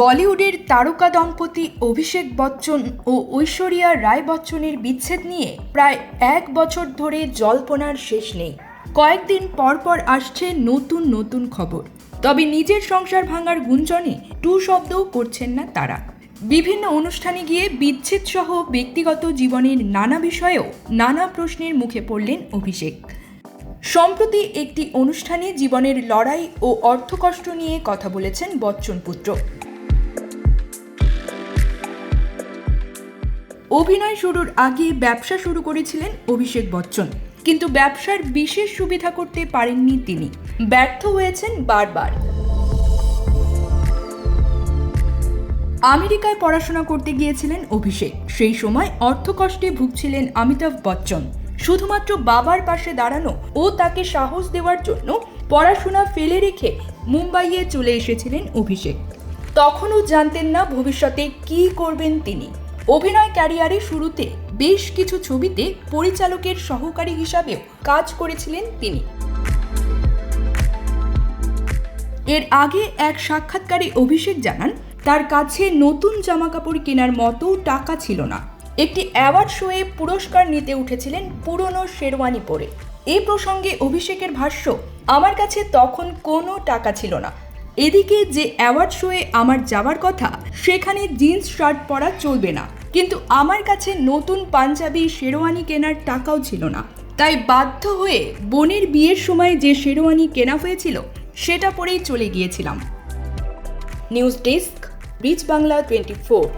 বলিউডের তারকা দম্পতি অভিষেক বচ্চন ও ঐশ্বরিয়া রায় বচ্চনের বিচ্ছেদ নিয়ে প্রায় এক বছর ধরে জল্পনার শেষ নেই। কয়েকদিন পর পর আসছে নতুন নতুন খবর। তবে নিজের সংসার ভাঙার গুঞ্জনে টু শব্দও করছেন না তারা। বিভিন্ন অনুষ্ঠানে গিয়ে বিচ্ছেদ সহ ব্যক্তিগত জীবনের নানা বিষয়েও নানা প্রশ্নের মুখে পড়লেন অভিষেক। সম্প্রতি একটি অনুষ্ঠানে জীবনের লড়াই ও অর্থকষ্ট নিয়ে কথা বলেছেন বচ্চন পুত্র। অভিনয় শুরুর আগে ব্যবসা শুরু করেছিলেন অভিষেক বচ্চন। কিন্তু ব্যবসার বিশেষ সুবিধা করতে পারেননি তিনি। ব্যর্থ হয়েছেন বারবার। আমেরিকায় পড়াশোনা করতে গিয়েছিলেন অভিষেক। সেই সময় অর্থকষ্টে ভুগছিলেন অমিতাভ বচ্চন। শুধুমাত্র বাবার পাশে দাঁড়ানো ও তাকে সাহস দেওয়ার জন্য পড়াশোনা ফেলে রেখে মুম্বাইয়ে চলে এসেছিলেন অভিষেক। তখনও জানতেন না ভবিষ্যতে কী করবেন তিনি। অভিনয় ক্যারিয়ারে শুরুতে বেশ কিছু ছবিতে পরিচালকের সহকারী হিসাবেও কাজ করেছিলেন তিনি। এর আগে এক সাক্ষাৎকারে অভিষেক জানান, তার কাছে নতুন জামাকাপড় কেনার মতো টাকা ছিল না। একটি অ্যাওয়ার্ড শোয়ে পুরস্কার নিতে উঠেছিলেন পুরনো শেরওয়ানি পরে। এই প্রসঙ্গে অভিষেকের ভাষ্য, আমার কাছে তখন কোনো টাকা ছিল না। এদিকে যে অ্যাওয়ার্ড শোয়ে আমার যাওয়ার কথা, সেখানে জিন্স শার্ট পরা চলবে না। কিন্তু আমার কাছে নতুন পাঞ্জাবি, শেরওয়ানি কেনার টাকাও ছিল না। তাই বাধ্য হয়ে বোনের বিয়ের সময় যে শেরওয়ানি কেনা হয়েছিল, সেটা পরেই চলে গিয়েছিলাম। News desk reach Bangla twenty four